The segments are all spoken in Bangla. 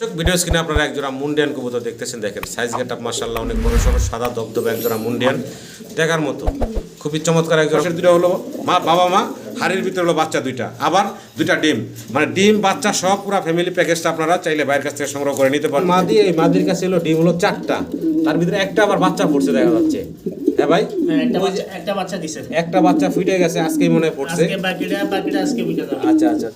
ভিডিও স্ক্রিনে আপনারা একজোড়া মুন্ডিয়ান কবুতর দেখতেছেন দেখেন সাইজ গেট আপ মার্শাল্লাহ অনেক বড় সড়ো সাদা দবদবে একজোড়া মুন্ডিয়ান। দেখার মতো খুবই চমৎকার একজোড়া দুটো হলো মা। বাবা মা হাড়ির ভিতরে হলো বাচ্চা দুইটা আবার দুইটা ডিম। মানে ডিম বাচ্চা সব পুরো ফ্যামিলি প্যাকেজটা আপনারা চাইলে বাইরের কাছ থেকে সংগ্রহ করে নিতে পারেন মাদি এই মাদির কাছে হলো ডিম হলো চারটা তার ভিতরে একটা আবার বাচ্চা পড়ছে দেখা যাচ্ছে। হ্যাঁ ভাই? হ্যাঁ, একটা বাচ্চা একটা বাচ্চা দিছে। একটা বাচ্চা ফুটে গেছে আজকেই মনে পড়ছে। আজকে বাকিটা বাকিটা আজকে আচ্ছা আচ্ছা।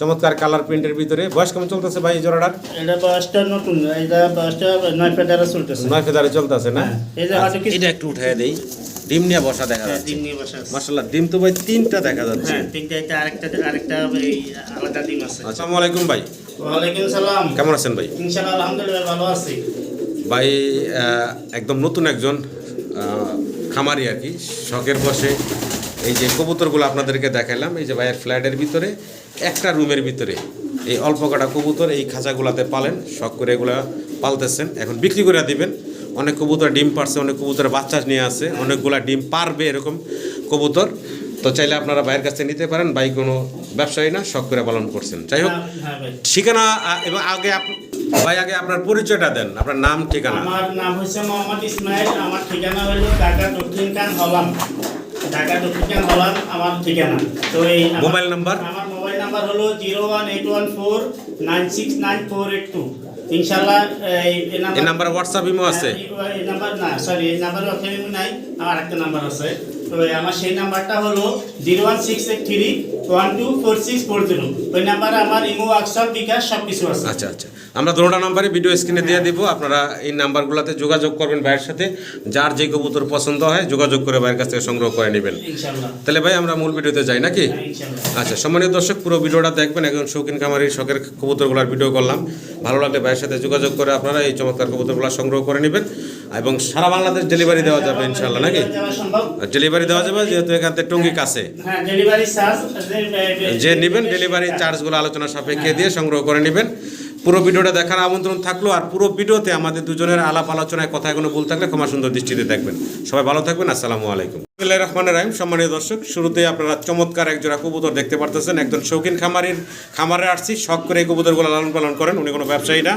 চমৎকার কালার প্রিন্টের ভিতরে। বয়স কেমন চলতেছে ভাই জোড়াটার? এটা বয়সটা নতুন এটা বয়সটা নয় ফেদারে চলতেছে। নয় ফেদারে চলতেছে না? হ্যাঁ, এই যে হয়তো কিছু- এটা একটু উঠায় দেই। ডিম নিয়ে বসা দেখা হ্যাঁ, যাচ্ছে। ডিম নিয়ে বসে আছে। মাশাআল্লাহ ডিম তো ভাই তিনটা দেখা যাচ্ছে। হ্যাঁ তিনটা এটা আরেকটা আরেকটা এই আলাদা ডিম আছে। আসসালামু আলাইকুম ভাই। ওয়ালাইকুম সালাম। কেমন আছেন ভাই? ইনশাআল্লাহ আলহামদুলিল্লাহ ভালো আছি। ভাই আহ, একদম নতুন একজন খামারি আর কি। শখের বসে এই যে কবুতরগুলো আপনাদেরকে দেখালাম এই যে ভাইয়ের ফ্ল্যাটের ভিতরে একটা রুমের ভিতরে। এই অল্প কটা কবুতর এই খাঁচাগুলাতে পালেন শখ করে এগুলা পালতেছেন। এখন বিক্রি করে দিবেন। অনেক কবুতর ডিম পারছে অনেক কবুতর বাচ্চা নিয়ে আসে অনেকগুলা ডিম পারবে এরকম কবুতর। তো চাইলে আপনারা ভাইয়ের কাছে নিতে পারেন ভাই কোনো ব্যবসায়ী না শখ করে পালন করছেন। যাই হোক হ্যাঁ, হ্যাঁ ঠিকানা এবং আগে ভাই আগে আপনার পরিচয়টা দেন আপনার নাম ঠিকানা। আমার নাম হচ্ছে মোহাম্মদ ইসমাইল আমার ঠিকানা হলো ঢাকা দক্ষিণ কান হলাম। ঢাকা দক্ষিণ হলাম আমার ঠিকানা। তো এই মোবাইল নাম্বার? আমার মোবাইল নাম্বার হলো zero one eight one four nine six nine four eight two. ইনশাল্লাহ এই নাম্বার হোয়াটসঅ্যাপ ইমো আছে? এই- নাম্বার না সরি এই নাম্বার ওখানে নাই আমার একটা নাম্বার আছে। তো আমার সেই নাম্বারটা হলো zero one six eight three one two four six four zero. ওই নাম্বারে আমার ইমো হোয়াটসঅ্যাপ বিকাশ সব কিছু আছে। আচ্ছা আচ্ছা। আমরা দুটোটা নাম্বারে ভিডিও স্ক্রিনে দিয়ে দিব। আপনারা এই নাম্বারগুলোতে যোগাযোগ করবেন ভাইয়ের সাথে। যার যে কবুতর পছন্দ হয় যোগাযোগ করে ভাইয়ের কাছ থেকে সংগ্রহ করে নেবেন। তাহলে ভাই আমরা মূল ভিডিওতে যাই নাকি? হ্যাঁ, আচ্ছা সম্মানীয় দর্শক পুরো ভিডিওটা দেখবেন। একজন শৌখিন খামারির শখের কবুতরগুলোর ভিডিও করলাম। ভালো লাগলে ভাইয়ের সাথে যোগাযোগ করে আপনারা এই চমৎকার কবুতরগুলো সংগ্রহ করে নেবেন। এবং সারা বাংলাদেশ ডেলিভারি দেওয়া যাবে ইনশাল্লাহ নাকি? ডেলিভারি দেওয়া যাবে যেহেতু এখান থেকে টঙ্গি কাছে। হ্যাঁ ডেলিভারি চার্জ যে নেবেন ডেলিভারি চার্জগুলো আলোচনা সাপেক্ষে দিয়ে সংগ্রহ করে নেবেন। পুরো ভিডিওটা দেখার আমন্ত্রণ থাকল আর পুরো ভিডিওতে আমাদের দুজনের আলাপ আলোচনায় কথায় কোনো ভুল থাকলে ক্ষমা সুন্দর দৃষ্টিতে দেখবেন। সবাই ভালো থাকবেন, আসসালামু আলাইকুম। বিসমিল্লাহির রহমানির রহিম। সম্মানীয় দর্শক শুরুতেই আপনারা চমৎকার এক জোড়া কবুতর দেখতে পারতেছেন। একজন শৌখিন খামারির খামারে আসছি। শখ করে এই কবুতরগুলো লালন পালন করেন, উনি কোনো ব্যবসায়ী না।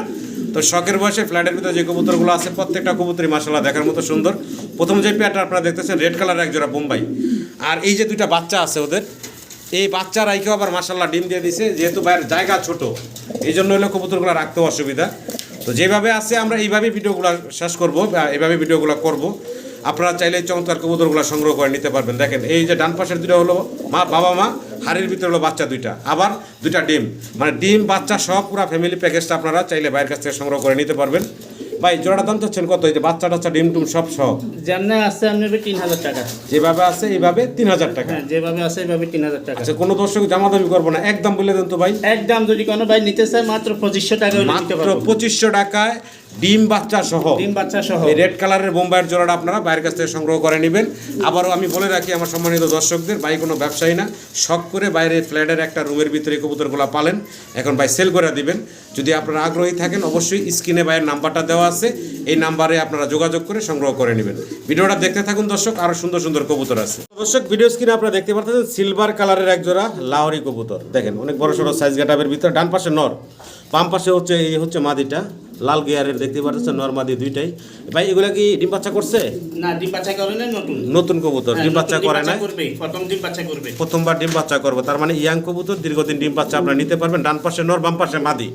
তো শখের বয়সে ফ্ল্যাটের ভিতরে যে কবুতরগুলো আছে, প্রত্যেকটা কবুতরই মাসাল্লাহ দেখার মতো সুন্দর। প্রথম যে পেয়ারটা আপনারা দেখতেছেন, রেড কালার এক জোড়া বোম্বাই। আর এই যে দুইটা বাচ্চা আছে ওদের এই বাচ্চা রাইকেও আবার মাসাল্লাহ ডিম দিয়ে দিছে, যেহেতু বাইরের জায়গা ছোট এই জন্য হলো কবুতরগুলো রাখতেও অসুবিধা। তো যেভাবে আছে আমরা এইভাবেই ভিডিওগুলো শেষ করব এইভাবে ভিডিওগুলো করব। আপনারা চাইলে চমৎকার কবুতরগুলো সংগ্রহ করে নিতে পারবেন। দেখেন, এই যে ডান পাশের দুটো হলো মা, বাবা, মা, হাড়ির ভিতরে হলো বাচ্চা দুইটা, আবার দুইটা ডিম। মানে ডিম, বাচ্চা সব পুরো ফ্যামিলি প্যাকেজটা আপনারা চাইলে বাইরের কাছ থেকে সংগ্রহ করে নিতে পারবেন। ভাই জোড়া দাম চাচ্ছেন কত? এই যে বাচ্চা টাচ্চা ডিম টুম সব সব যেমন আছে আপনার তিন হাজার টাকা। যেভাবে আছে এইভাবে তিন হাজার টাকা। হ্যাঁ যেভাবে আছে এইভাবে তিন হাজার টাকা। আচ্ছা কোনো দর্শক জামা দামি করব না। একদম বলে দেন তো ভাই। একদম যদি কোনো ভাই নিতে চায় মাত্র পঁচিশশো টাকা মাত্র পঁচিশশো টাকায় ডিম বাচ্চা সহ। ডিম বাচ্চা সহ। এই রেড কালারের বোম্বাইয়ের জোড়াটা আপনারা বাইরের কাছ থেকে সংগ্রহ করে নেবেন। আবারও আমি বলে রাখি আমার সম্মানিত দর্শকদের ভাই কোনো ব্যবসায়ী না। শখ করে বাইরে ফ্ল্যাটের একটা রুমের ভিতরে কবুতরগুলো পালেন এখন ভাই সেল করে দিবেন। যদি আপনারা আগ্রহী থাকেন অবশ্যই স্ক্রিনে ভাইয়ের নাম্বারটা দেওয়া আছে। এই নাম্বারে আপনারা যোগাযোগ করে সংগ্রহ করে নেবেন। ভিডিওটা দেখতে থাকুন দর্শক আরও সুন্দর সুন্দর কবুতর আছে। দর্শক ভিডিও স্ক্রিনে আপনারা দেখতে পাচ্ছেন সিলভার কালারের এক জোড়া লাহরি কবুতর। দেখেন অনেক বড় সড়ো সাইজ গেটাবের ভিতরে ডান পাশে নর বাম পাশে হচ্ছে এই হচ্ছে মাদিটা। লাল গিয়ারের দেখতে পাচ্ছেন নর মাদি দুইটাই। ভাই এগুলা কি ডিম বাচ্চা করছে? না ডিম বাচ্চা করে না নতুন। নতুন কবুতর হ্যাঁ, ডিম বাচ্চা করে না করবে প্রথম ডিম বাচ্চা করবে। প্রথমবার ডিম বাচ্চা করব তার মানে ইয়াং কবুতর দীর্ঘদিন ডিম বাচ্চা আপনারা নিতে পারবেন ডান পাশে নর বাম পাশে মাদি।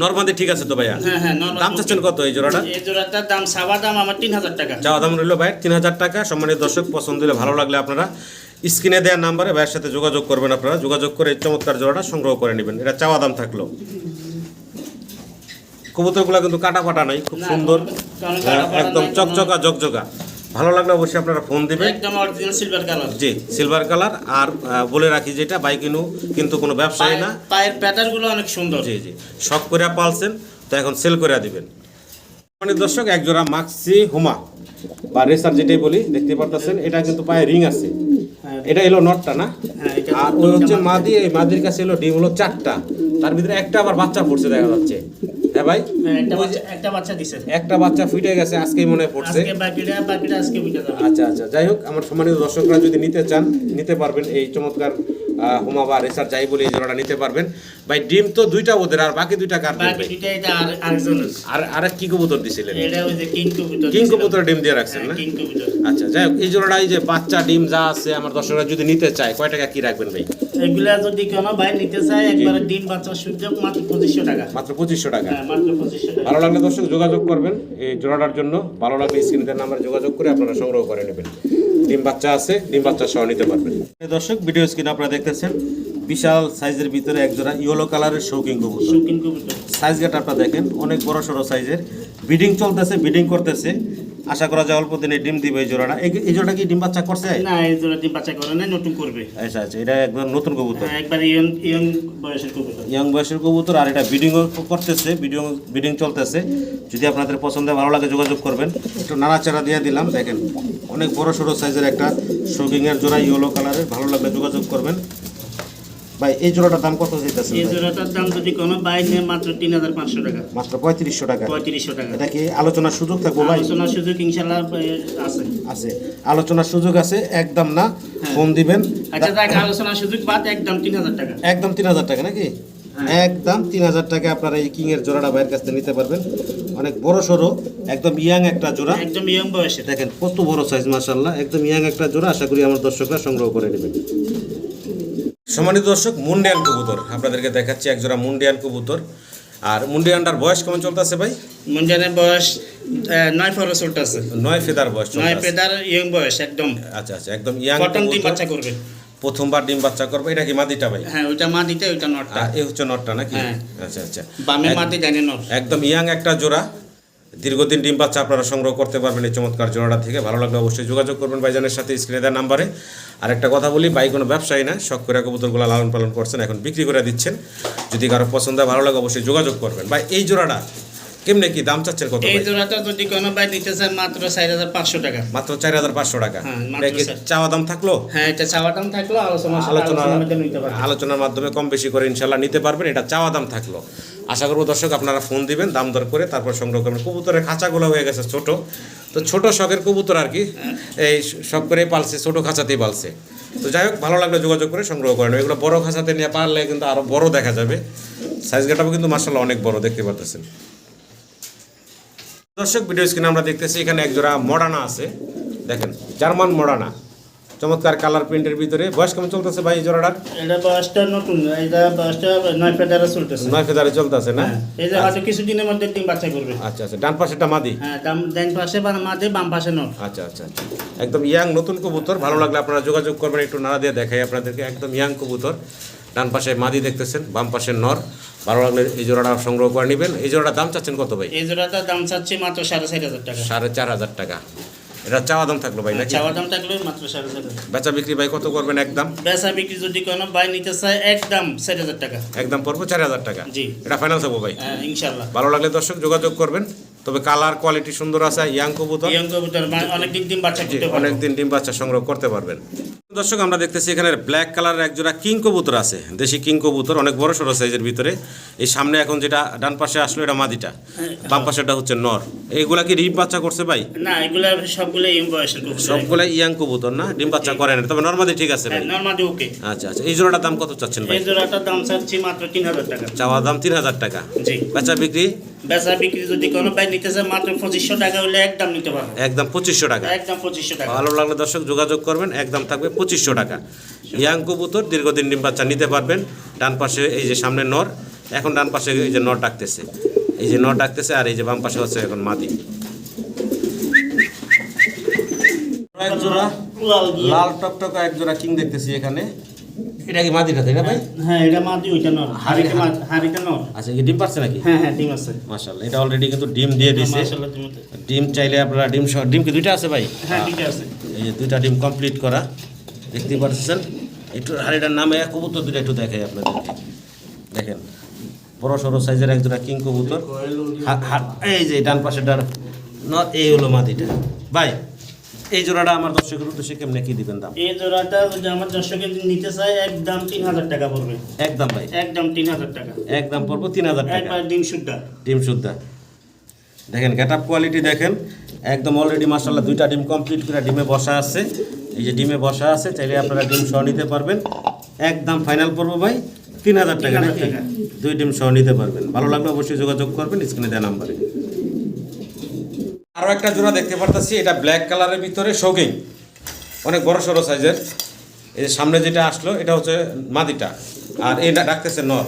নর মাদি ঠিক আছে তো ভাইয়া? হ্যাঁ হ্যাঁ দাম চাচ্ছেন কত এই জোড়াটা? এই জোড়াটার দাম সাবা দাম আমার তিন হাজার টাকা। চাওয়া দাম রইল ভাই তিন হাজার টাকা সম্মানিত দর্শক পছন্দ হলে ভালো লাগলে আপনারা স্ক্রিনে দেওয়ার নাম্বারে ভাইয়ের সাথে যোগাযোগ করবেন আপনারা যোগাযোগ করে চমৎকার জোড়াটা সংগ্রহ করে নেবেন এটা চাওয়া দাম থাকল। কবুতরগুলো কিন্তু কাটা পাটা নাই খুব সুন্দর হ্যাঁ, একদম চকচকা জকজকা। ভালো লাগলে অবশ্যই আপনারা ফোন দিবেন। একদম অরিজিনাল সিলভার কালার জি সিলভার কালার আর বলে রাখি যেটা বাইকিনু কিন্তু কোনো ব্যবসায়ী না। পায়ের প্যাটার্নগুলো অনেক সুন্দর। জি জি শখ করে পালছেন তো এখন সেল করে দিবেন। মানে দর্শক এক জোড়া মাক্সি হুমা বা রেসার যেটাই বলি দেখতে পারতেছেন এটা কিন্তু পায়ে রিং আছে। হ্যাঁ, এটা এলো নটটা না? হ্যাঁ, আর ওই হচ্ছে মাদি এই মাদির কাছে এলো ডিম হলো চারটা। তার ভিতরে একটা আবার বাচ্চা পড়ছে দেখা যাচ্ছে। হ্যাঁ ভাই? হ্যাঁ, একটা বাচ্চা দিছে। একটা বাচ্চা ফুটে গেছে আজকেই মনে পড়ছে। আচ্ছা আচ্ছা যাই হোক আমার সম্মানিত দর্শকরা যদি নিতে চান নিতে পারবেন এই চমৎকার হুমা বা রেসার যাই বলে এই জোড়াটা নিতে পারবেন। ভাই ডিম তো দুইটা ওদের আর বাকি দুইটা কার আর আর কি কবুতর দিছিলেন? কিং কবুতর ডিম দিয়ে রাখছেন না? আচ্ছা যাই হোক এই জোড়াটা এই যে বাচ্চা ডিম যা আছে আমার দর্শকরা যদি নিতে চায় কয় টাকা কি রাখবেন ভাই? এগুলা যদি কোনো ভাই নিতে চায় একবারে ডিম বাচ্চা সুযোগ মাত্র পঁচিশশো টাকা। মাত্র পঁচিশশো টাকা। হ্যাঁ ভালো লাগলে দর্শক যোগাযোগ করবেন এই জোড়াটার জন্য। ভালো লাগলে স্ক্রিনের নাম্বারে যোগাযোগ করে আপনারা সংগ্রহ করে নেবেন। ডিম বাচ্চা আছে ডিম বাচ্চা সহ নিতে পারবেন। দর্শক ভিডিও স্ক্রিন আপনারা দেখতেছেন বিশাল সাইজের ভিতরে একজোড়া ইয়েলো কালারের শৌকিং কবুতর। শৌকিং কবুতর। সাইজ গেট আপনারা দেখেন অনেক বড় সড়ো সাইজের বিডিং চলতেছে বিডিং করতেছে। আশা করা যায় অল্প দিনে ডিম দিবে এই জোড়াটা এই জোড়াটা কি ডিম বাচ্চা করছে? না এই জোড়া ডিম বাচ্চা করে না নতুন করবে। আচ্ছা আচ্ছা এটা একদম নতুন কবুতর। হ্যাঁ, একবার ইয়ং ইয়ং বয়সের কবুতর। ইয়ং বয়সের কবুতর আর এটা বিডিংও করতেছে বিডিং বিডিং চলতেছে। যদি আপনাদের পছন্দ হয়, ভালো লাগে যোগাযোগ করবেন। একটু নাড়াচাড়া দিয়ে দিলাম দেখেন অনেক বড় সড়ো সাইজের একটা শোকিংয়ের জোড়া ইয়েলো কালারের ভালো লাগলে যোগাযোগ করবেন। ভাই এই জোড়াটার দাম কত চাইতেছেন এই জোড়াটার দাম যদি কোনো বাই নেয় মাত্র তিন হাজার পাঁচশো টাকা। মাত্র পঁয়ত্রিশশো টাকা। পঁয়ত্রিশশো টাকা। এটা কি আলোচনার সুযোগ থাকব ভাই? আলোচনার সুযোগ ইনশাল্লাহ আছে। আছে। আলোচনার সুযোগ আছে একদম না? ফোন দিবেন। আচ্ছা দেখ আলোচনার সুযোগ বাদ একদম তিন হাজার টাকা। একদম তিন হাজার টাকা নাকি? একদম তিন হাজার টাকা আপনারা এই কিং এর জোড়াটা ভাইয়ের কাছ থেকে নিতে পারবেন। অনেক বড় সড়ো একদম ইয়াং একটা জোড়া। একদম ইয়ং বয়সের। দেখেন কত বড় সাইজ মাশাল্লাহ একদম ইয়াং একটা জোড়া আশা করি আমার দর্শকরা সংগ্রহ করে নেবেন। সম্মানিত দর্শক মুন্ডিয়ান কবুতর। আপনাদেরকে দেখাচ্ছি এক জোড়া মুন্ডিয়ান কবুতর। আর মুন্ডিয়ানটার বয়স কেমন চলতেছে ভাই? মুন্ডানের বয়স নয় ফরস আছে নয় ফেদার বয়স নয় ফেদার ইয়ং বয়স একদম। আচ্ছা আচ্ছা একদম ইয়াং প্রথম ডিম বাচ্চা করবে। প্রথমবার ডিম বাচ্চা করবে এটা কি মাদিটা ভাই? হ্যাঁ ওইটা মাদিটা ওইটা নটটা। এই হচ্ছে নটটা নাকি? হ্যাঁ। আচ্ছা আচ্ছা। বামে মাটি ডাইনে নট। একদম ইয়াং একটা জোড়া। দীর্ঘদিন ডিম বাচ্চা আপনারা সংগ্রহ করতে পারবেন এই চমৎকার জোড়াটা থেকে। ভালো লাগলে অবশ্যই যোগাযোগ করবেন ভাইজানের সাথে স্ক্রিনে দেওয়ার নাম্বারে। আর একটা কথা বলি ভাই কোনো ব্যবসায়ী না শখ করে কবুতরগুলো লালন পালন করছেন এখন বিক্রি করে দিচ্ছেন। যদি কারও পছন্দ হয় ভালো লাগে অবশ্যই যোগাযোগ করবেন। ভাই এই জোড়াটা কেমনে কি দাম চাচ্ছেন কত এই জোড়াটা যদি কোনো ভাই নিতে চায় মাত্র চার হাজার পাঁচশো টাকা। মাত্র চার হাজার পাঁচশো টাকা। হ্যাঁ, এটা কি চাওয়া দাম থাকল? হ্যাঁ এটা চাওয়া দাম থাকল আলোচনা আলোচনার মাধ্যমে কম বেশি করে ইনশাল্লাহ নিতে পারবেন এটা চাওয়া দাম থাকল। আশা করব দর্শক আপনারা ফোন দিবেন, দাম দর করে তারপর সংগ্রহ করবেন। কবুতরের খাঁচাগুলো হয়ে গেছে ছোট। তো ছোট শখের কবুতর আর কি, এই শখ করেই পালছে, ছোট খাঁচাতেই পালছে। তো যাই হোক, ভালো লাগলে যোগাযোগ করে সংগ্রহ করেন। এগুলো বড় খাঁচাতে নিয়ে পারলে কিন্তু আরও বড় দেখা যাবে। সাইজ গেটাও কিন্তু মার্শাল্লাহ অনেক বড়, দেখতে পারতেছেন। দর্শক ভিডিও স্ক্রিনে আমরা দেখতেছি এখানে একজোড়া মডানা আছে। দেখেন, জার্মান মডানা। চমৎকার কালার প্রিন্টের ভিতরে। বয়স কেমন চলতেছে ভাই জোড়াটার? এটা বয়সটা নতুন এটা বয়সটা নয় পেদারে চলতেছে। নয় ফেদারে চলতেছে না? হ্যাঁ, এই যে হয়তো কিছুদিনের মধ্যে ডিম বাচ্চা করবে। আচ্ছা আচ্ছা ডান পাশেটা মাদি? হ্যাঁ ডান ডান পাশে বা মাঝে বাম পাশে নট আচ্ছা আচ্ছা আচ্ছা। একদম ইয়াং নতুন কবুতর ভালো লাগলে আপনারা যোগাযোগ করবেন একটু নাড়া দিয়ে দেখাই আপনাদেরকে। একদম ইয়াং কবুতর। ডান পাশে মাদি দেখতেছেন বাম পাশে নর। ভালো লাগলে এই জোড়াটা সংগ্রহ করে নেবেন। এই জোড়াটার দাম চাচ্ছেন কত ভাই? এই জোড়াটার দাম চাচ্ছি মাত্র সাড়ে চার হাজার টাকা। সাড়ে চার হাজার টাকা। এটা চাওয়া দাম থাকল ভাই নাকি? চাওয়া দাম থাকল মাত্র সাড়ে চার বেচা বিক্রি ভাই কত করবেন একদম? বেচা বিক্রি যদি কোনো ভাই নিতে চায় একদম চার হাজার টাকা। একদম পড়ব চার হাজার টাকা? জি। এটা ফাইনাল থাকব ভাই? হ্যাঁ ইনশাল্লাহ ভালো লাগলে দর্শক যোগাযোগ করবেন। তবে কালার কোয়ালিটি সুন্দর আছে ইয়াং কবুতর। ইয়াং কবুতর অনেক দিন ডিম বাচ্চা অনেক অনেকদিন ডিম বাচ্চা সংগ্রহ করতে পারবেন। দর্শক আমরা দেখতেছি এখানে ব্ল্যাক কালারের এক জোড়া কিং কবুতর আছে। দেশি কিং কবুতর অনেক বড় সড়ো সাইজের ভিতরে। এই সামনে এখন যেটা ডান পাশে আসলো এটা মাদিটা। বাম পাশেটা হচ্ছে নর। এইগুলা কি ডিম বাচ্চা করছে ভাই? না এগুলা সবগুলো ইয়ং বয়সের কবুতর। সবগুলা ইয়াং কবুতর না? ডিম বাচ্চা করে না তবে নর্মাদি ঠিক আছে ভাই? Normally okay. আচ্ছা আচ্ছা। এই জোড়াটার দাম কত চাচ্ছেন ভাই? এই জোড়াটার দাম চাচ্ছি মাত্র তিন হাজার টাকা। চাওয়া দাম তিন হাজার টাকা। জি। বেচা বিক্রি? বেচা বিক্রি যদি কোনো ভাই নিতে চায় মাত্র পঁচিশশো টাকা হলে একদম নিতে পারবে। একদম পঁচিশশো টাকা। একদম পঁচিশশো টাকা। ভালো লাগলে দর্শক যোগাযোগ করবেন একদম থাকবে পঁচিশশো টাকা। ইয়াং কবুতর দীর্ঘদিন ডিম বাচ্চা নিতে পারবেন। ডান পাশে এই যে সামনে নর এখন ডান পাশে এই যে নর ডাকতেছে। এই যে নর ডাকতেছে আর এই যে বাম পাশে হচ্ছে এখন মাদি। এক জোড়া লাল গিয়ে। লাল টকটকা এক জোড়া কিং দেখতেছি এখানে। এটা কি মাদিটা তাই না ভাই? হ্যাঁ এটা মাদি ওইটা নর হাড়িটা হাড়িটা নর আচ্ছা কি ডিম পারছে নাকি? হ্যাঁ হ্যাঁ ডিম আছে। মাশাল্লাহ এটা অলরেডি কিন্তু ডিম দিয়ে দিছে। মাশাআল্লাহ ডিম চাইলে আপনারা ডিম সহ ডিম কি দুইটা আছে ভাই? হ্যাঁ দুইটা আছে। এই যে দুইটা ডিম কমপ্লিট করা দেখতে পাচ্ছেন একটু হাড়িটার নামে এক কবুতর দুইটা একটু দেখাই আপনাদেরকে। দেখেন বড় সড়ো সাইজের এক দুটা কিং কবুতর। এই যে ডান পাশেটার ন এই হলো মাদিটা ভাই এই জোড়াটা আমার দর্শকের উদ্দেশ্যে কেমনে কি দিবেন দাম? এই জোড়াটা যদি আমার দর্শকের নিতে চায় একদম তিন হাজার টাকা পড়বে। একদম ভাই। একদম তিন হাজার টাকা। একদম পড়ব তিন হাজার টাকা। ডিম শুদ্ধা ডিম শুদ্ধা দেখেন গেট আপ কোয়ালিটি দেখেন একদম অলরেডি মাসাল্লাহ দুইটা ডিম কমপ্লিট করে ডিমে বসা আছে। এই যে ডিমে বসা আছে চাইলে আপনারা ডিম সহ নিতে পারবেন। একদম ফাইনাল পড়ব ভাই তিন হাজার টাকা নাকি? টাকা। দুই ডিম সহ নিতে পারবেন। ভালো লাগলে অবশ্যই যোগাযোগ করবেন স্ক্রিনে দেওয়া নাম্বারে আরও একটা জোড়া দেখতে পারতাছি এটা ব্ল্যাক কালারের ভিতরে শৌকিং অনেক বড় সড়ো সাইজের এই সামনে যেটা আসলো এটা হচ্ছে মাদিটা। আর এটা ডাকতেছে নর।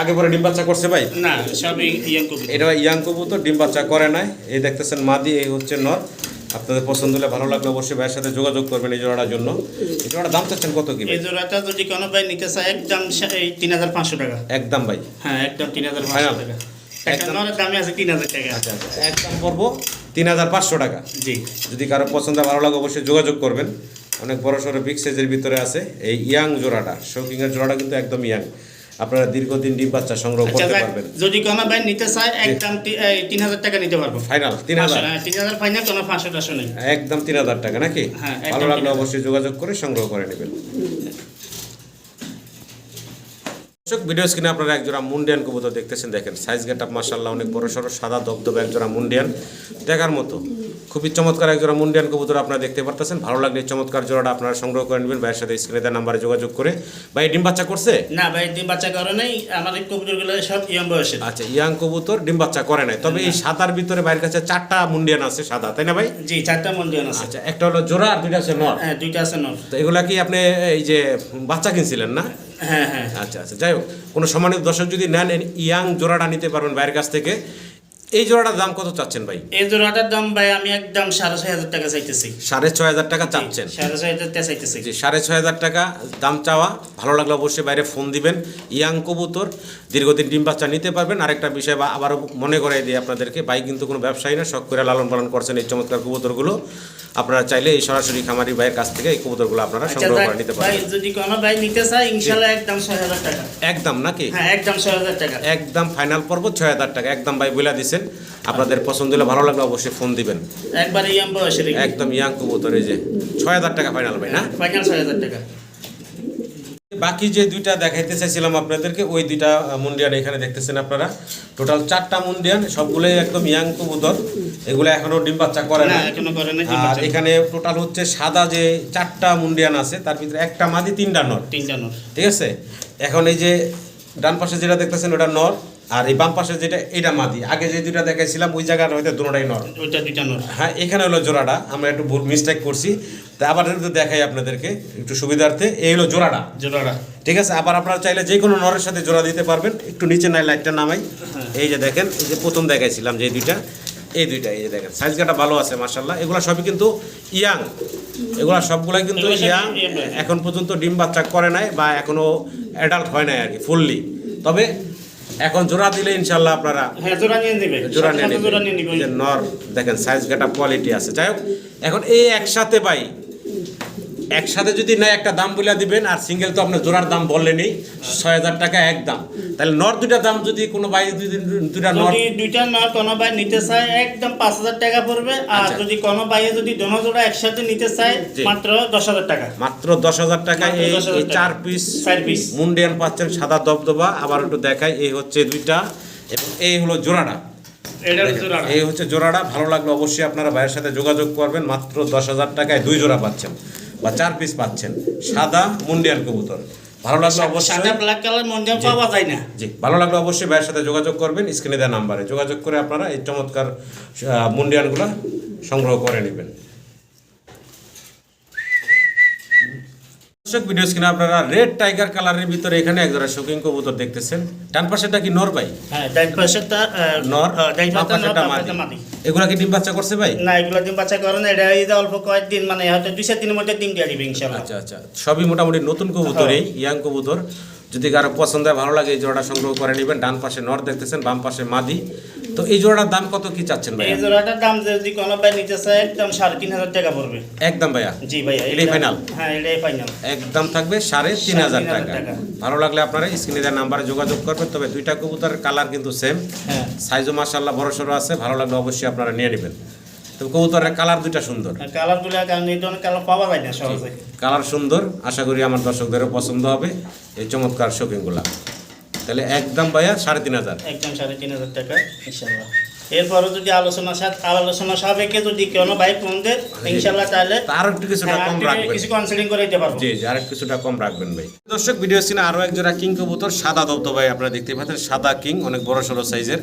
আগে পরে ডিম বাচ্চা করছে ভাই? না সবই ইয়ে এটা ইয়াং কবুতর ডিম বাচ্চা করে নাই। এই দেখতেছেন মাদি এই হচ্ছে নর। আপনাদের পছন্দ হলে ভালো লাগলে অবশ্যই ভাইয়ের সাথে যোগাযোগ করবেন এই জোড়াটার জন্য। এই জোড়াটার দাম চাচ্ছেন কত কি এই জোড়াটা যদি কোনো ভাই নিতে চায় একদম এই তিন হাজার পাঁচশো টাকা। একদম ভাই। হ্যাঁ একদম তিন হাজার? পাঁচশো টাকা। একদম। দামে আছে তিন হাজার টাকা। আচ্ছা আচ্ছা একদম পড়ব তিন হাজার পাঁচশো টাকা। জি। যদি কারও পছন্দ ভালো লাগে অবশ্যই যোগাযোগ করবেন। অনেক বড় সড়ো বিগ সাইজের ভিতরে আছে এই ইয়াং জোড়াটা। শৌকিংয়ের জোড়াটা কিন্তু একদম ইয়াং। আপনারা দীর্ঘদিন ডিম বাচ্চা সংগ্রহ আচ্ছা করতে পারবেন। যদি কোনো ভাই নিতে চায় একদম তিন হাজার টাকা নিতে পারব। ফাইনাল তিন হাজার। তিন হাজার ফাইনাল কোনো পাঁচশো টাশো নেই। একদম তিন হাজার টাকা নাকি? হ্যাঁ, ভালো লাগলে অবশ্যই যোগাযোগ করে সংগ্রহ করে নেবেন। দর্শক ভিডিও স্ক্রিনে আপনারা একজোড়া মুন্ডিয়ান কবুতর দেখতেছেন দেখেন সাইজ গেট আপ মার্শাল্লাহ অনেক বড় সড়ো সাদা দবদবে একজোড়া মুন্ডিয়ান। দেখার মতো খুবই চমৎকার একজোড়া মুন্ডিয়ান কবুতর আপনারা দেখতে পারতেছেন। ভালো লাগলে চমৎকার জোড়াটা আপনারা সংগ্রহ করে নেবেন। ভাইয়ের সাথে স্ক্রিনে দেওয়া নাম্বারে যোগাযোগ করে। ভাই ডিম বাচ্চা করছে? না ভাই ডিম বাচ্চা করে নাই। আমার এই কবুতরগুলো সব ইয়ং বয়সের। আচ্ছা ইয়াং কবুতর ডিম বাচ্চা করে নাই। তবে এই সাদার ভিতরে ভাইয়ের কাছে চারটা মুন্ডিয়ান আছে সাদা তাই না ভাই? জি চারটা মুন্ডিয়ান আছে। আচ্ছা একটা হলো জোড়া আর দুইটা আছে নর। হ্যাঁ দুইটা আছে নর। তো এগুলা কি আপনি এই যে বাচ্চা কিনছিলেন না? হ্যাঁ হ্যাঁ আচ্ছা আচ্ছা যাই হোক কোনো সম্মানিত দর্শক যদি নেন ইয়াং জোড়াটা নিতে পারবেন বাইরের কাছ থেকে। এই জোড়াটার দাম কত চাচ্ছেন ভাই? এই জোড়াটার দাম ভাই আমি একদম সাড়ে ছয় হাজার টাকা চাইতেছি। সাড়ে ছয় হাজার টাকা চাচ্ছেন। সাড়ে ছয় হাজার টাকা চাইতেছি। জি সাড়ে ছয় হাজার টাকা দাম চাওয়া। ভালো লাগলে অবশ্যই বাইরে ফোন দিবেন। ইয়াং কবুতর দীর্ঘদিন ডিম বাচ্চা নিতে পারবেন। আরেকটা বিষয় বা আবারও মনে করাই দিই আপনাদেরকে ভাই কিন্তু কোনো ব্যবসায়ী না শখ করে লালন পালন করছেন এই চমৎকার কবুতরগুলো। আপনারা চাইলে এই সরাসরি খামারি ভাইয়ের কাছ থেকে এই কবুতরগুলো আপনারা আচ্ছা সংগ্রহ করে নিতে পারেন। যদি কোনো ভাই নিতে চায় ইনশাআল্লাহ একদম ছয় হাজার টাকা। একদম নাকি? হ্যাঁ একদম ছয় হাজার টাকা। একদম ফাইনাল পর্ব ছয় হাজার টাকা। একদম ভাই বলে দিবেন আপনাদের পছন্দ হলে ভালো লাগলে অবশ্যই ফোন দিবেন। একবার ইয়ং বয়সের একদম ইয়াং কবুতর এই যে। ছয় হাজার টাকা ফাইনাল ভাই না? ফাইনাল ছয় হাজার টাকা। বাকি যে দুইটা দেখাইতে চাইছিলাম আপনাদেরকে ওই দুইটা মুন্ডিয়ান এখানে দেখতেছেন আপনারা। টোটাল চারটা মুন্ডিয়ান সবগুলোই একদম ইয়াং কবুতর। এগুলো এখনও ডিম বাচ্চা করে না আর এখানে টোটাল হচ্ছে সাদা যে চারটা মুন্ডিয়ান আছে তার ভিতরে একটা মাদি তিনটা নর। তিনটা নর। ঠিক আছে? এখন এই যে ডান পাশে যেটা দেখতেছেন ওটা নর। আর এই বাম পাশে যেটা এটা মাদি। আগে যে দুইটা দেখাইছিলাম ওই জায়গার হয়তো দুটোটাই নর। ওইটা দুইটা নর। হ্যাঁ এখানে হলো জোড়াটা। আমরা একটু ভুল মিস্টেক করছি। তা আবার একটু দেখাই আপনাদেরকে একটু সুবিধার্থে। এই হলো জোড়াটা। জোড়াটা। ঠিক আছে আবার আপনারা চাইলে যে কোনো নরের সাথে জোড়া দিতে পারবেন। একটু নিচে নাই লাইটটা নামাই। এই যে দেখেন এই যে প্রথম দেখাইছিলাম যে দুইটা এই দুইটা এই যে দেখেন। সাইজ কাটা ভালো আছে মার্শাল্লাহ এগুলো সবই কিন্তু ইয়াং। এগুলো সবগুলাই কিন্তু ইয়াং। এখন পর্যন্ত ডিম বাচ্চা করে নাই বা এখনও অ্যাডাল্ট হয় নাই আর কি ফুললি তবে এখন জোড়া দিলে ইনশাল্লাহ আপনারা হ্যাঁ জোড়া নিয়ে নেবে। জোড়া নিয়ে। নিবে। নর দেখেন সাইজ গেটা কোয়ালিটি আছে। যাই হোক এখন এই একসাথে পাই একসাথে যদি না একটা দাম বলে দিবেন আর সিঙ্গেল তো আপনার জোড়ার দাম বললেনই ছয় হাজার টাকা একদম তাহলে নর দুইটা দাম যদি কোনো ভাই যদি দুইটা নর দুইটা নর কোনো ভাই নিতে চায় একদম পাঁচ হাজার টাকা পড়বে আর আচ্ছা। যদি কোনো ভাই যদি দোনো জোড়া একসাথে নিতে চায় মাত্র দশ হাজার টাকা। মাত্র দশ হাজার টাকা এই 10,000 এই টাকা। চার পিস চার পিস মুন্ডিয়ান পাচ্ছেন সাদা দবদবা আবার একটু দেখাই এই হচ্ছে দুইটা এবং এই হলো জোড়াটা। এই হচ্ছে জোড়াটা ভালো লাগলে অবশ্যই আপনারা ভাইয়ের সাথে যোগাযোগ করবেন মাত্র দশ হাজার টাকায় দুই জোড়া পাচ্ছেন। বা চার পিস পাচ্ছেন। সাদা মুন্ডিয়ার কবুতর। ভালো লাগলে অবশ্যই সাদা ব্ল্যাক কালার পাওয়া যায় না। জি ভালো লাগলে অবশ্যই ভাইয়ের সাথে যোগাযোগ করবেন স্ক্রিনে দেওয়া নাম্বারে। যোগাযোগ করে আপনারা এই চমৎকার মুন্ডিয়ানগুলো সংগ্রহ করে নেবেন। দর্শক ভিডিও স্ক্রিনে আপনারা রেড টাইগার কালারের ভিতরে এখানে একজোড়া শৌকিং কবুতর দেখতেছেন। ডান পাশেটা কি নর ভাই? হ্যাঁ ডাইন পাশেরটা আহ, নর? বাম পাশেরটা পাশেটা মাদি এগুলা কি ডিম বাচ্চা করছে ভাই? না এগুলো ডিম বাচ্চা করে না এটা এই অল্প কয়েকদিন মানে হয়তো দুই চার দিনের মধ্যে ডিম দিয়ে দিবে ইনশাল্লাহ। আচ্ছা আচ্ছা। সবই মোটামুটি নতুন কবুতরই ইয়াং কবুতর। যদি কারও পছন্দ হয় ভালো লাগে এই জোড়াটা সংগ্রহ করে নেবেন। ডান পাশে নর দেখতেছেন বাম পাশে মাদি। তো এই জোড়াটার দাম কত কি চাচ্ছেন ভাই এই জোড়াটার দাম যদি কোনো ভাই নিতে চায় একদম সাড়ে তিন হাজার টাকা পড়বে। একদম ভাইয়া? জি ভাইয়া এটাই final? হ্যাঁ এটাই ফাইনাল একদম থাকবে সাড়ে তিন হাজার টাকা। ভালো লাগলে আপনারা স্ক্রিনে দেওয়া নাম্বারে যোগাযোগ করবেন তবে দুইটা কবুতরের কালার কিন্তু সেম হ্যাঁ। সাইজও মাসাল্লাহ বড় সড়ো আছে ভালো লাগলে অবশ্যই আপনারা নিয়ে নেবেন। তো কবুতরের কালার দুইটা সুন্দর। কালারগুলো কারণ এই ধরনের কালার পাওয়া যায় না সহজে। কালার সুন্দর আশা করি আমার দর্শকদেরও পছন্দ হবে। এই চমৎকার শৌখিনগুলা তাহলে একদম ভাইয়া সাড়ে তিন হাজার। একদম সাড়ে তিন হাজার টাকা ইনশাল্লাহ। এরপরে যদি আলোচনা সাথে আলোচনা সাপেক্ষে যদি কেন ভাই ফোন দেয় ইনশাল্লাহ তাহলে আর একটু কিছুটা হ্যাঁ, কম আর রাখবেন। কিছু কাউন্সিলিং করে দিতে পারব। জি জি আর কিছুটা কম রাখবেন ভাই। দর্শক ভিডিও সিনে আরও একজোড়া কিং কবুতর সাদা দপ্তর ভাই আপনারা দেখতে পাচ্ছেন সাদা কিং অনেক বড় সড়ো সাইজের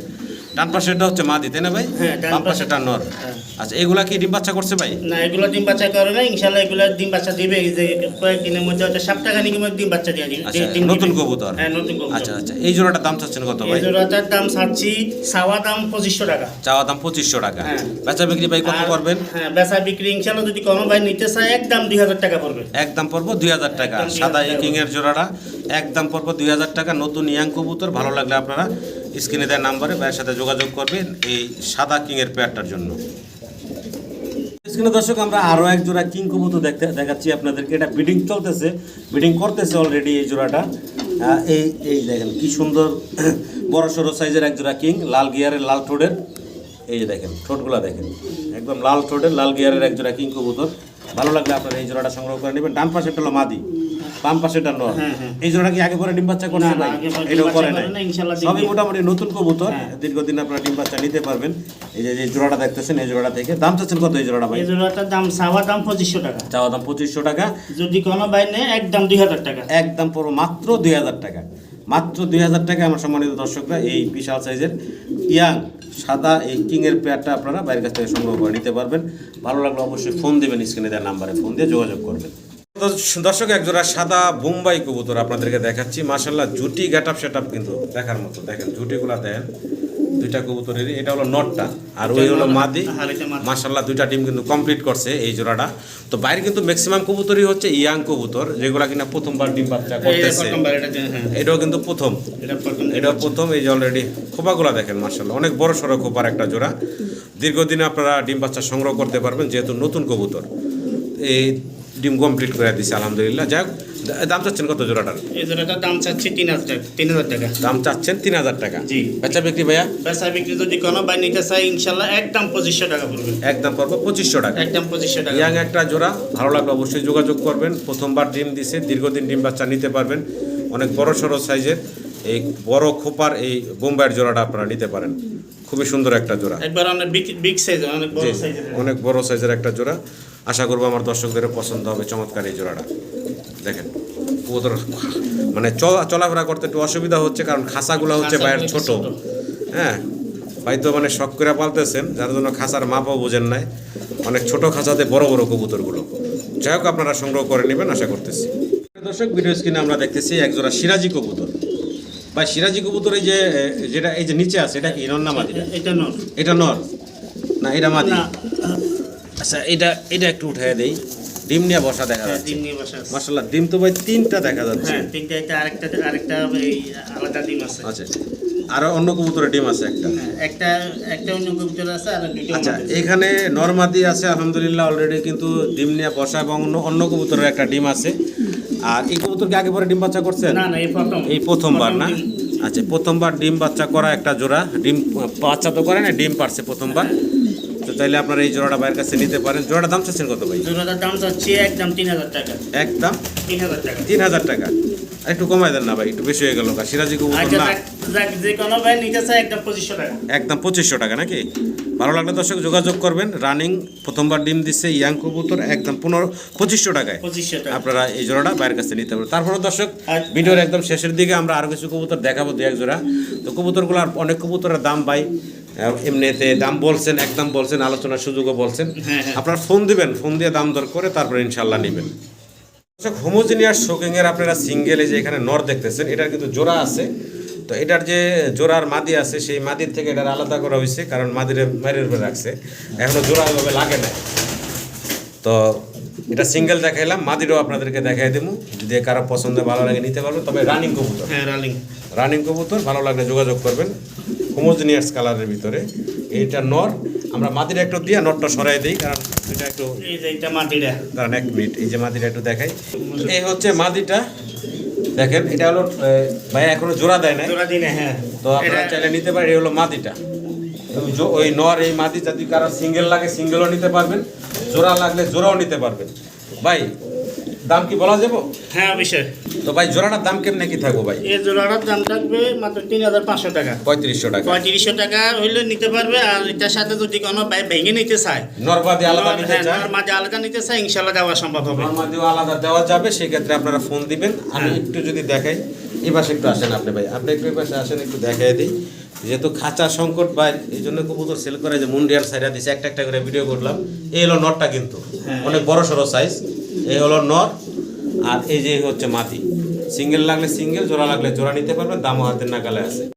ডান পাশেরটা হচ্ছে মাদি তাই না ভাই? হ্যাঁ, বাম পাশেটা নর। হ্যাঁ। আচ্ছা এগুলা কি ডিম বাচ্চা করছে ভাই? না এগুলো ডিম বাচ্চা করে না ইনশাল্লাহ এগুলো ডিম বাচ্চা দিবে। এই যে কয়েকদিনের মধ্যে সপ্তাহখানিকের মধ্যে ডিম বাচ্চা দিয়ে দিবে। আচ্ছা নতুন কবুতর? হ্যাঁ নতুন কবুতর। আচ্ছা আচ্ছা এই জোড়াটার দাম চাচ্ছেন কত ভাই? এই জোড়াটার দাম ছাড়ছি সাওয়া দাম পঁচিশশো টাকা। চাওয়া দাম পঁচিশশো টাকা। হ্যাঁ। বেচা বিক্রি ভাই কত করবেন? হ্যাঁ বেচা বিক্রি ইনশাল্লাহ যদি কোনো ভাই নিতে চায় একদম দুই হাজার টাকা পড়বে। একদম পড়ব দুই হাজার টাকা। সাদা কিং এর জোড়াটা একদম পড়ব দুই হাজার টাকা। নতুন ইয়াং কবুতর ভালো লাগলে আপনারা স্ক্রিনে দেওয়ার নাম্বারে ভাইয়ের সাথে যোগাযোগ করবেন এই সাদা কিংয়ের পেয়ারটার জন্য। স্ক্রিনে দর্শক, আমরা আরও এক জোড়া কিং কবুতর দেখতে দেখাচ্ছি আপনাদেরকে। এটা বিডিং চলতেছে বিডিং করতেছে অলরেডি এই জোড়াটা। এই এই দেখেন কি সুন্দর, বড় সড়ো সাইজের এক জোড়া কিং, লাল গিয়ারের, লাল ঠোঁটের। এই যে দেখেন, ঠোঁটগুলা দেখেন। একদম লাল ঠোঁটের, লাল গিয়ারের এক জোড়া কিং কবুতর। ভালো লাগলে আপনারা এই জোড়াটা সংগ্রহ করে নেবেন। ডান পাশেটা হলো মাদি। বাম পাশেটা নর। হ্যাঁ, হ্যাঁ। এই জোড়া কি আগে পরে ডিম বাচ্চা করছে ভাই? এটাও করে নাই। সবই মোটামুটি নতুন কবুতর। হ্যাঁ। দীর্ঘদিন আপনারা ডিম বাচ্চা নিতে পারবেন। এই যে জোড়াটা দেখতেছেন এই জোড়াটা থেকে। দাম চাচ্ছেন কত এই জোড়াটা ভাই? এই জোড়াটার দাম সাওয়া দাম পঁচিশশো টাকা। চাওয়া দাম পঁচিশশো টাকা। যদি কোনো ভাই নেয় একদম দুই হাজার টাকা। একদম পুরো মাত্র দুই হাজার টাকা। মাত্র দুই হাজার টাকা আমার সম্মানিত দর্শকরা এই বিশাল সাইজের ইয়াং সাদা এই কিংয়ের পেয়ারটা আপনারা বাইরের কাছ থেকে সংগ্রহ করে নিতে পারবেন। ভালো লাগলে অবশ্যই ফোন দেবেন স্ক্রিনে দেওয়ার নাম্বারে ফোন দিয়ে যোগাযোগ করবেন। দর্শক, একজোড়া সাদা বোম্বাই কবুতর আপনাদেরকে দেখাচ্ছি। মাসাল্লাহ জুটি গেট আপ সেট কিন্তু দেখার মতো। দেখেন, জুটিগুলা দেন। দুইটা কবুতরেরই। এটা হলো নটটা আর ওই হলো মাদি। মার্শাল্লাহ দুইটা টিম কিন্তু কমপ্লিট করছে এই জোড়াটা। তো বাইরে কিন্তু ম্যাক্সিমাম কবুতরই হচ্ছে ইয়াং কবুতর যেগুলো কিনা প্রথমবার ডিম বাচ্চা করতেছে। হ্যাঁ। এটাও কিন্তু প্রথম। এটা প্রথম। এই যে অলরেডি খোপাগুলা দেখেন মার্শাল্লাহ অনেক বড় সড়ো খোপার একটা জোড়া। দীর্ঘদিনে আপনারা ডিম বাচ্চা সংগ্রহ করতে পারবেন যেহেতু নতুন কবুতর। এই ডিম কমপ্লিট করে দিছে আলহামদুলিল্লাহ। যাই দাম চাচ্ছেন কত জোড়াটার? এই জোড়াটার দাম চাচ্ছি তিন হাজার টাকা তিন হাজার টাকা। দাম চাচ্ছেন তিন হাজার টাকা। জি। বেচা বিক্রি ভাইয়া? বেচা বিক্রি যদি কোনো ভাই নিতে চায় ইনশাল্লাহ একদম পঁচিশশো টাকা পড়বে। একদম পড়ব পঁচিশশো টাকা। একদম পঁচিশশো টাকা। ইয়াং একটা জোড়া ভালো লাগলে অবশ্যই যোগাযোগ করবেন। প্রথমবার ডিম দিছে দীর্ঘদিন ডিম বাচ্চা নিতে পারবেন। অনেক বড় সড়ো সাইজের এই বড় খোপার এই বোম্বাইয়ের জোড়াটা আপনারা নিতে পারেন। খুবই সুন্দর একটা জোড়া। একবার অনেক বিগ সাইজ অনেক বড় সাইজের। অনেক বড় সাইজের একটা জোড়া। আশা করব আমার দর্শকদের পছন্দ হবে। চমৎকার এই জোড়াটা। দেখেন কবুতর মানে চলা চলাফেরা করতে একটু অসুবিধা হচ্ছে কারণ খাঁচাগুলো হচ্ছে বাইরের ছোট। হ্যাঁ ভাই তো মানে শখ করে পালতেছেন যার জন্য খাঁচার মাপও বোঝেন নাই। অনেক ছোট খাঁচাতে বড় বড় কবুতরগুলো। যাই হোক আপনারা সংগ্রহ করে নেবেন আশা করতেছি। দর্শক ভিডিও স্ক্রিনে আমরা দেখতেছি একজোড়া সিরাজি কবুতর। ভাই সিরাজি কবুতর এই যে যেটা এই যে নিচে আছে এটা কি নর না মাদিটা এটা নট এটা নর? না এটা মাদি? আচ্ছা এটা এটা একটু উঠাই দেই। ডিম নিয়ে বসা দেখা হ্যাঁ, যাচ্ছে। ডিম নিয়ে বসে আছে। মার্শাল্লাহ ডিম তো ভাই তিনটা দেখা যাচ্ছে। হ্যাঁ তিনটা এটা আরেকটা আরেকটা এই আলাদা ডিম আছে। আচ্ছা আর অন্য কবুতরের ডিম আছে একটা? হ্যাঁ, একটা একটা অন্য কবুতর আছে আর দুটো আচ্ছা এখানে নরমাদি আছে আলহামদুলিল্লাহ অলরেডি কিন্তু ডিম নিয়ে বসা এবং অন্য অন্য কবুতরের একটা ডিম আছে। আর এই কবুতরকে আগে পরে ডিম বাচ্চা করছেন না না এই প্রথম। এই প্রথমবার না? আচ্ছা প্রথমবার ডিম বাচ্চা করা একটা জোড়া। ডিম বাচ্চা তো করে না ডিম পারছে প্রথমবার। তো তাইলে আপনারা এই জোড়াটা বাইরের কাছে নিতে পারেন। জোড়াটা দাম চাচ্ছেন কত ভাই? জোড়াটার দাম চাচ্ছি একদম তিন হাজার টাকা। একদম? তিন হাজার টাকা। তিন হাজার টাকা। আর একটু কমাই দেন না ভাই একটু বেশি হয়ে গেল। সিরাজি কবুতর আচ্ছা না। যাক- যাক, যে কোনো ভাই নিতে চায় একদম পঁচিশশো টাকা। একদম পঁচিশশো টাকা নাকি? ভালো লাগলে দর্শক যোগাযোগ করবেন। রানিং প্রথমবার ডিম দিচ্ছে ইয়াং কবুতর একদম পনেরো পঁচিশশো টাকায়। আপনারা এই জোড়াটা বাইরের কাছে নিতে পারবেন। তারপরে দর্শক ভিডিওর একদম শেষের দিকে আমরা আরও কিছু কবুতর দেখাবো দু এক জোড়া। তো কবুতরগুলোর অনেক কবুতরের দাম পাই এমনিতে দাম বলছেন একদম বলছেন আলোচনার সুযোগও বলছেন। হ্যাঁ, হ্যাঁ। আপনারা ফোন দিবেন ফোন দিয়ে দাম দর করে তারপরে ইনশাল্লাহ নেবেন। হোমোজিনিয়াস শোকিং এর আপনারা সিঙ্গেলে যে এখানে নর দেখতেছেন এটার কিন্তু জোড়া আছে। তো এটার যে জোড়ার মাদি আছে সেই মাদির থেকে এটার আলাদা করা হয়েছে কারণ মাদির মায়ের উপরে রাখছে। এখনও জোড়া ওইভাবে লাগে না। তো এটা সিঙ্গেল দেখাইলাম মাদিরও আপনাদেরকে দেখাই দেবো। যদি কারও পছন্দ ভালো লাগে নিতে পারবেন। তবে রানিং কবুতর। হ্যাঁ রানিং। রানিং কবুতর ভালো লাগলে যোগাযোগ করবেন। হোমোজিনিয়াস কালারের ভিতরে। এইটা নর। আমরা মাদির একটু দিয়ে নরটা সরাই দিই কারণ এটা একটু এই যে এটা মাটিটা দাঁড়ান এক মিনিট এই যে মাদিটা একটু দেখাই। এই হচ্ছে মাদিটা দেখেন এটা হলো ভাই এখনও জোড়া দেয় না জোড়া হ্যাঁ। তো আপনারা চাইলে নিতে পারেন এই হলো মাদিটা ওই নর এই মাদি যদি কারও সিঙ্গেল লাগে সিঙ্গেলও নিতে পারবেন। জোড়া লাগলে জোড়াও নিতে পারবেন। ভাই দাম কি বলা যাব? হ্যাঁ অবশ্যই। তো ভাই জোড়াটার দাম কেমনে কি থাকব ভাই? এই জোড়াটার দাম থাকবে মাত্র তিন হাজার পাঁচশো টাকা। পঁয়ত্রিশশো টাকা। পঁয়ত্রিশশো টাকা হইলে নিতে পারবে আর এটার সাথে যদি কোনো ভাই ভেঙে নিতে চায় নরবাদি আলাদা নিতে হ্যাঁ, চায়? নর মাঝে আলাদা নিতে চায় ইনশাল্লাহ দেওয়া সম্ভব হবে। নরমাদিও আলাদা দেওয়া যাবে সেক্ষেত্রে আপনারা ফোন দিবেন। আমি হ্যাঁ। একটু যদি দেখাই এই পাশে একটু আসেন আপনি ভাই। আপনি একটু এই পাশে আসেন একটু দেখাই দিই। যেহেতু খাঁচা সংকট ভাই এই জন্য কবুতর সেল করে যে মুন্ডিয়াল সাইডা দিছে একটা একটা করে ভিডিও করলাম। এই হলো নটটা কিন্তু। হ্যাঁ। অনেক বড় সড়ো সাইজ এই হলো নর, আর এই যে হচ্ছে মাটি। সিঙ্গেল লাগলে সিঙ্গেল, জোড়া লাগলে জোড়া নিতে পারবেন, দামও হাতের নাগালে আছে।